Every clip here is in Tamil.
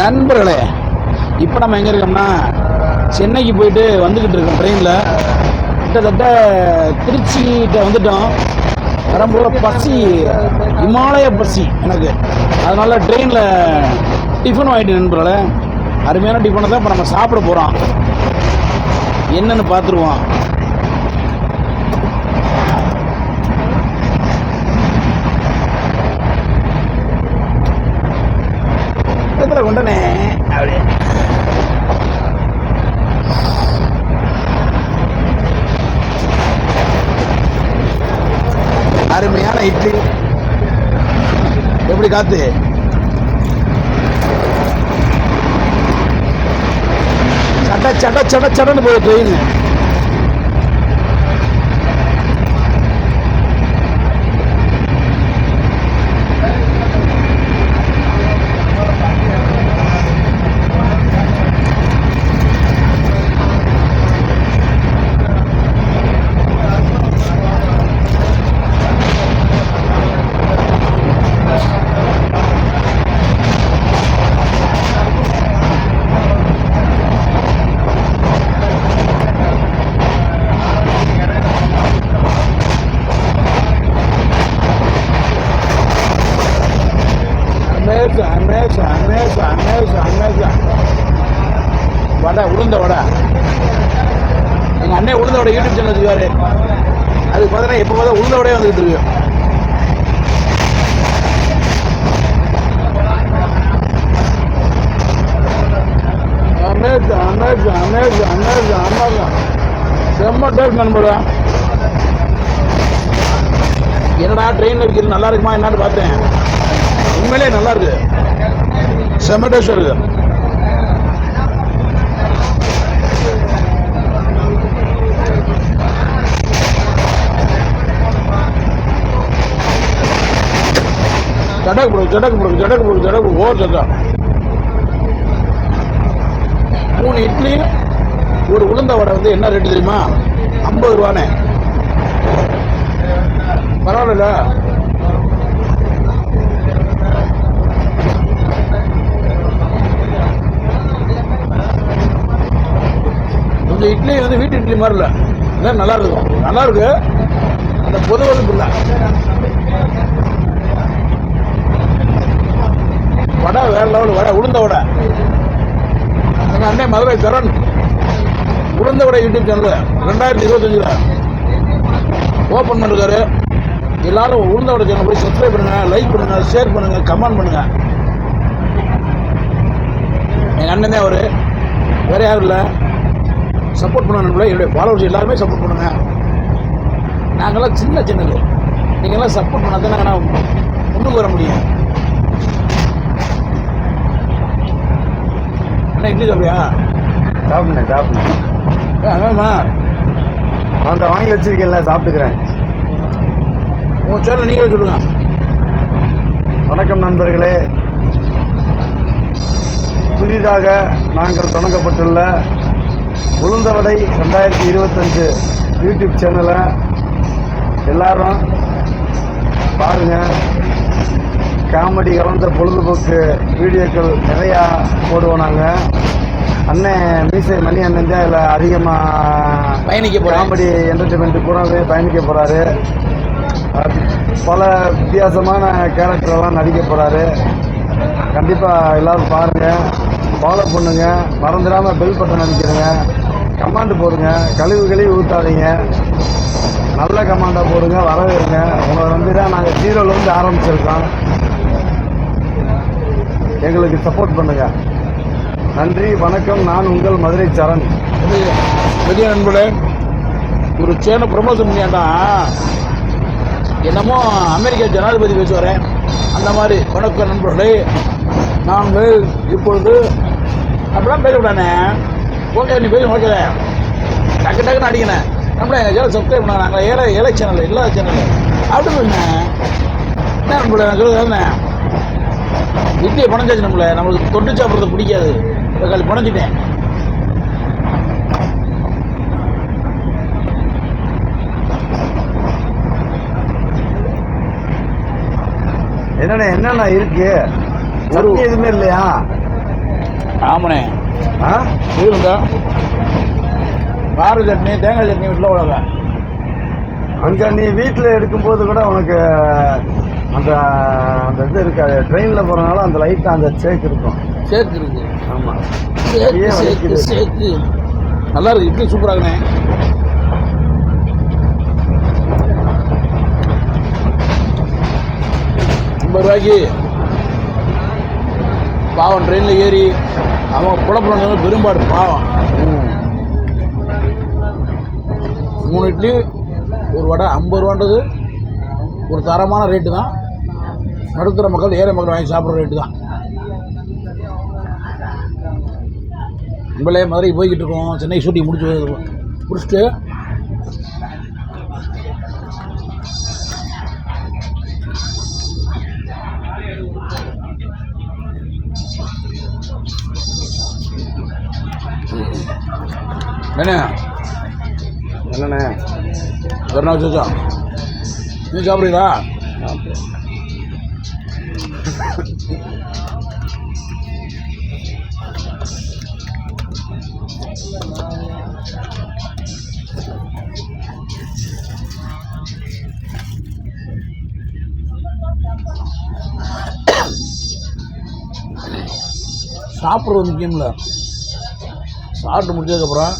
நண்பர்களே இப்போ நம்ம எங்கே இருக்கோம்னா சென்னைக்கு போயிட்டு வந்துக்கிட்டு இருக்கோம் ட்ரெயினில் கிட்டத்தட்ட திருச்சிகிட்ட வந்துட்டோம். வரும்போது பசி இமாலய பசி எனக்கு. அதனால் ட்ரெயினில் டிஃபன் வாங்கிட்டு நண்பர்களே அருமையான டிஃபனை தான் இப்போ நம்ம சாப்பிட போகிறோம் என்னன்னு பார்த்துருவோம். பக்கத்தில் கொண்டனே அப்படியே அருமையான இட்லி. எப்படி காத்து? சட சட சட சடன்னு போகுது ட்ரெயின். அமேசா அமேசா அமேசா அமேசா. வடை உளுந்த வடை. எங்கள் அண்ணன் உளுந்த வடை யூடியூப் சேனல் வச்சுக்காரு அதுக்கு பார்த்தீங்கன்னா எப்போ பார்த்தா உளுந்த வடையே வந்துகிட்டு இருக்கு. அமேசா அமேசா அமேசா அமேசா அமேசா. செம்ம டேஸ்ட் நண்பரா. என்னடா ட்ரெயினில் இருக்கிறது நல்லா இருக்குமா என்னன்னு பார்த்தேன். உண்மையிலே நல்லா இருக்கு. செம்ம டேஸ்ட் இருக்கு ஜடக்கு போடு ஜடக்கு போடு ஜடக்கு போடு ஜடக்கு ஓர் சத்தா மூணு இட்லி ஒரு உளுந்த வடை வந்து என்ன ரேட்டு தெரியுமா? ஐம்பது ரூபானே. பரவாயில்ல இந்த இட்லி வந்து வீட்டு இட்லி மாதிரி இல்லை. இதான் நல்லா இருக்கும் நல்லா இருக்கு. அந்த பொதுவதுக்கு இல்லை. வடை வேற லெவல் வடை உளுந்த வடை. எங்கள் அண்ணன் மதுரை சரண். உளுந்த வடை யூடியூப் சேனல் ரெண்டாயிரத்தி இருபத்தஞ்சில் ஓப்பன் பண்ணிருக்காரு. எல்லாரும் உளுந்த வடை சேனல் போய் சப்ஸ்கிரைப் பண்ணுங்க லைக் பண்ணுங்க ஷேர் பண்ணுங்க கமெண்ட் பண்ணுங்க. எங்கள் அண்ணன் தான் அவர். வேற யாரும் இல்லை. சப்போர்ட் பண்ண நண்பர்களே என்னுடைய ஃபாலோவர்ஸ் எல்லாருமே சப்போர்ட் பண்ணுங்க. நாங்கெல்லாம் சின்ன சேனல் நீங்கள்லாம் சப்போர்ட் பண்ணால் தான் நான் முன்னுக்கு வர முடியும். அண்ணா இட்லி சாப்பிடியா சாப்பிடுங்க சாப்பிடுங்க. ஆமாம்மா அந்த வாங்கி வச்சிருக்கேன்ல சாப்பிட்டுக்கிறேன். உங்கள் சேனல் நீங்களே சொல்லுங்க. வணக்கம் நண்பர்களே. புதிதாக நாங்கள் தொடங்கப்பட்டுள்ள உளுந்தவடை ரெண்டாயிரத்தி இருபத்தஞ்சு யூடியூப் சேனலை எல்லாரும் பாருங்க. காமெடி கலந்த பொழுதுபோக்கு வீடியோக்கள் நிறையா போடுவோம் நாங்கள் அண்ணன் மீசை மணி அண்ணன் தான் இதில் அதிகமாக பயணிக்க காமெடி என்டர்டைன்மெண்ட் பூராவே பயணிக்க அது பல வித்தியாசமான கேரக்டர்லாம் நடிக்க போறாரு. கண்டிப்பா எல்லாரும் பாருங்க. ஃபாலோ பண்ணுங்க. மறந்துடாம பெல் பட்டன் அடிக்கிறங்க கமாண்டு போடுங்க. கழிவு கழிவு ஊற்றாதீங்க நல்ல கமாண்டாக போடுங்க. வரவேறுங்க. உங்களை நம்பி தான் நாங்கள் ஜீரோலேருந்து ஆரம்பிச்சிருக்கோம். எங்களுக்கு சப்போர்ட் பண்ணுங்க. நன்றி வணக்கம். நான் உங்கள் மதுரை சரண். பெரிய நண்பர்களே ஒரு சேனல் ப்ரமோஷன் பண்ணியாண்டா? என்னமோ அமெரிக்க ஜனாதிபதி பேசுவாரே அந்த மாதிரி வணக்கம் நண்பர்களே. நாங்கள் இப்பொழுது அப்படிலாம் பேசக்கூடானே ஓகே நீ பேச ஓகே டக்கு டக்குன்னு அடிக்கணே நம்மளே எங்கள் சேனல் சப்ஸ்கிரைப் பண்ணாங்க நாங்கள் ஏழை ஏழை சேனல் எல்லா சேனல் அப்படி என்ன சொல்லுறது என்ன இட்லியை பணஞ்சாச்சு நம்மள. நம்மளுக்கு தொட்டு சாப்பிட்றது பிடிக்காது. தக்காளி பணஞ்சிட்டேன் என்னண்ணே என்னண்ணா இருக்கு? சட்னி எதுவுமே இல்லையா? ஆமாண்ணே. ஆ? இருக்குங்க கார சட்னி தேங்காய் சட்னி வீட்டில் உலக அங்கே நீ வீட்டில் எடுக்கும்போது கூட உனக்கு அந்த அந்த இது இருக்காது. ட்ரெயினில் போகிறனால அந்த லைட்டாக அந்த சேக் இருக்கும். சேர்த்து இருக்கு ஆமாம்? சேர்த்து. நல்லா இருக்கு. இட்லி சூப்பராகண்ணே ஐம்பது ரூபாய்க்கு பாவம் ட்ரெயினில் ஏறி அவங்க புலப்புறவங்க பெரும்பாடு பாவம். மூணு இட்லி ஒரு வடை ஐம்பது ரூபான்றது ஒரு தரமான ரேட்டு தான். நடுத்தர மக்கள் ஏழை மக்கள் வாங்கி சாப்பிட்ற ரேட்டு தான். நம்மளே மதுரை போய்கிட்டு இருக்கோம். சென்னை ஷூட்டிங் முடிச்சு முடிச்சுட்டு என்ன? என்னண்ணே? நாள் வச்சா நீ சாப்பிட்றீங்களா? சாப்பிட்றது முக்கியம் இல்லை சாப்பிட்டு முடிச்சதுக்கப்புறம்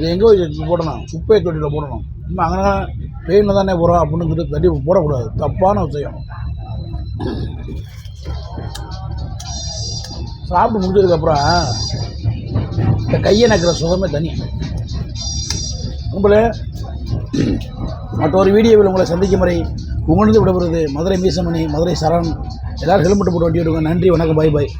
இது எங்கே போடணும்? குப்பை தொட்டியில் போடணும். இன்னும் அங்கே ட்ரெயினில் தானே போகிறோம் அப்படின்னு தட்டி போடக்கூடாது. தப்பான விஷயம். சாப்பிட்டு முடிஞ்சதுக்கப்புறம் இந்த கையை நக்கிற சுகமே தனி. உங்களை மற்றொரு வீடியோவில் உங்களை சந்திக்கும் முறை உங்களிருந்து விடப்படுறது மதுரை மீசமணி மதுரை சரண். எல்லோரும் ஹெல்மெட் போட்டு வண்டி விடுங்க நன்றி வணக்கம் பாய் பாய்